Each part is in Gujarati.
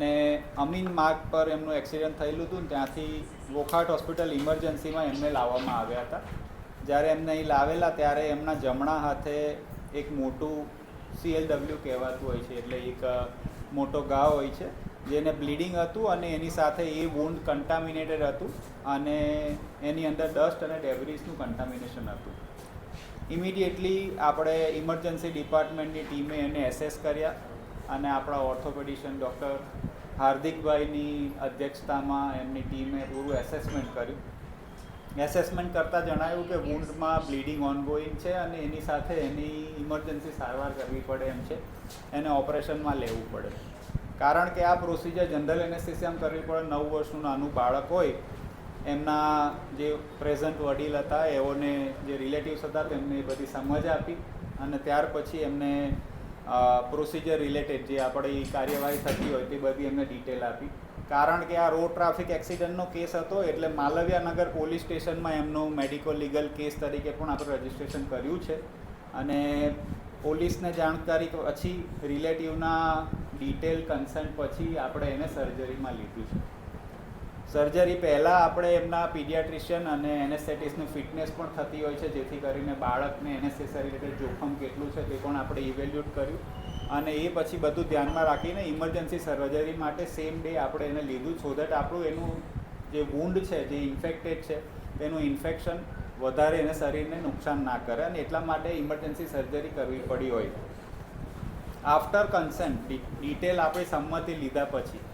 જામનીન માર્ગ પર એમનું એક્સિડન્ટ થયેલું હતું ત્યાંથી વોખાટ હોસ્પિટલ ઇમરજન્સીમાં એમને લાવવામાં આવ્યા હતા. જ્યારે એમને અહીં લાવેલા ત્યારે એમના જમણા હાથે એક મોટું સીએલડબલ્યુ કહેવાતું હોય છે, એટલે એક મોટો ઘા હોય છે, જેને બ્લીડિંગ હતું અને એની સાથે એ વુન્ડ કન્ટામિનેટેડ હતું અને એની અંદર ડસ્ટ અને ડેબ્રિસનું કન્ટામિનેશન હતું. ઇમિડિયેટલી આપણે ઇમરજન્સી ડિપાર્ટમેન્ટની ટીમે એને એસેસ કર્યા. અને આપણા ઓર્થોપેડિશિયન ડૉક્ટર હાર્દિકભાઈની અધ્યક્ષતામાં એમની ટીમે પૂરું એસેસમેન્ટ કર્યું. એસેસમેન્ટ કરતાં જણાવ્યું કે વુન્ડમાં બ્લીડિંગ ઓનગોઈંગ છે અને એની સાથે એની ઇમરજન્સી સારવાર કરવી પડે એમ છે. એને ઓપરેશનમાં લેવું પડે. કારણ કે આ પ્રોસિજર જનરલ એનેસ્થિસિયામ કરવી પડે. નવ વર્ષનું નાનું બાળક હોય, એમના જે પ્રેઝન્ટ વડીલ હતા, એઓને જે રિલેટિવ્સ હતા, તેમને બધી સમજ આપી અને ત્યાર પછી એમને પ્રોસિજર રિલેટેડ જે આપણી કાર્યવાહી થતી હોય તે બધી એમને ડિટેલ આપી. કારણ કે આ રોડ ટ્રાફિક એક્સિડન્ટનો કેસ હતો, એટલે માલવ્યાનગર પોલીસ સ્ટેશનમાં એમનો મેડિકો લીગલ કેસ તરીકે પણ આપણે રજીસ્ટ્રેશન કર્યું છે. અને પોલીસને જાણકારી પછી રિલેટિવના ડિટેલ કન્સન્ટ પછી આપણે એને સર્જરીમાં લીધું છે. સર્જરી પહેલાં આપણે એમના પીડિયાટ્રિશિયન અને એનેસ્થેટિસ્ટની ફિટનેસ પણ થતી હોય છે, જેથી કરીને બાળકને એનેસેસરી રીતે જોખમ કેટલું છે તે પણ આપણે ઇવેલ્યુએટ કર્યું. અને એ પછી બધું ધ્યાનમાં રાખીને ઇમરજન્સી સર્જરી માટે સેમ ડે આપણે એને લીધું સો દેટ આપણું એનું જે વૂન્ડ છે, જે ઇન્ફેક્ટેડ છે, તેનું ઇન્ફેક્શન વધારે એને શરીરને નુકસાન ના કરે અને એટલા માટે ઇમરજન્સી સર્જરી કરવી પડી હોય. આફ્ટર કન્સન્ટ ડિટેલ આપણે સંમતિ લીધા પછી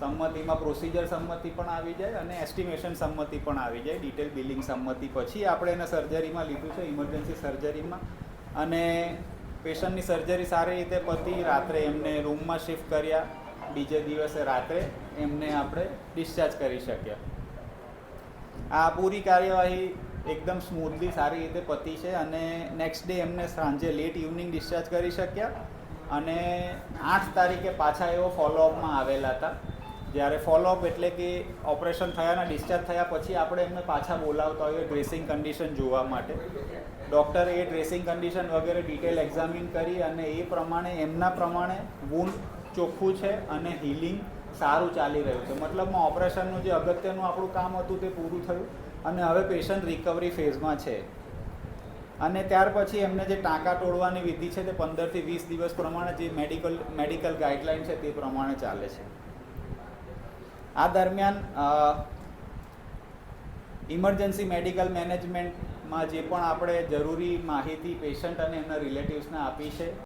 સંમતિમાં પ્રોસિજર સંમતિ પણ આવી જાય અને એસ્ટિમેશન સંમતિ પણ આવી જાય. ડિટેલ બિલિંગ સંમતિ પછી આપણે એને સર્જરીમાં લીધું છે ઇમરજન્સી સર્જરીમાં અને પેશન્ટની સર્જરી સારી રીતે પતી, રાત્રે એમને રૂમમાં શિફ્ટ કર્યા. બીજે દિવસે રાત્રે એમને આપણે ડિસ્ચાર્જ કરી શક્યા. આ પૂરી કાર્યવાહી એકદમ સ્મૂથલી સારી રીતે પતી છે અને નેક્સ્ટ ડે એમને સાંજે લેટ ઇવનિંગ ડિસ્ચાર્જ કરી શક્યા. અને આઠ તારીખે પાછા એવો ફોલોઅપમાં આવેલા હતા. જ્યારે ફોલોઅપ એટલે કે ઓપરેશન થયાના ડિસ્ચાર્જ થયા પછી આપણે એમને પાછા બોલાવતા હોઈએ ડ્રેસિંગ કન્ડિશન જોવા માટે. ડૉક્ટર એ ડ્રેસિંગ કન્ડિશન વગેરે ડિટેલ એક્ઝામિન કરી અને એ પ્રમાણે, એમના પ્રમાણે વૂન્ડ ચોખ્ખું છે અને હિલિંગ સારું ચાલી રહ્યું છે. મતલબમાં ઓપરેશનનું જે અગત્યનું આપણું કામ હતું તે પૂરું થયું અને હવે પેશન્ટ રિકવરી ફેઝમાં છે. અને ત્યાર પછી એમને જે ટાંકા તોડવાની વિધિ છે તે પંદરથી વીસ દિવસ પ્રમાણે જે મેડિકલ મેડિકલ ગાઈડલાઇન છે તે પ્રમાણે ચાલે છે. આ દરમિયાન ઇમરજન્સી મેડિકલ મેનેજમેન્ટમાં જે પણ આપણે જરૂરી માહિતી પેશન્ટ અને એમના રિલેટિવ્સને આપી છે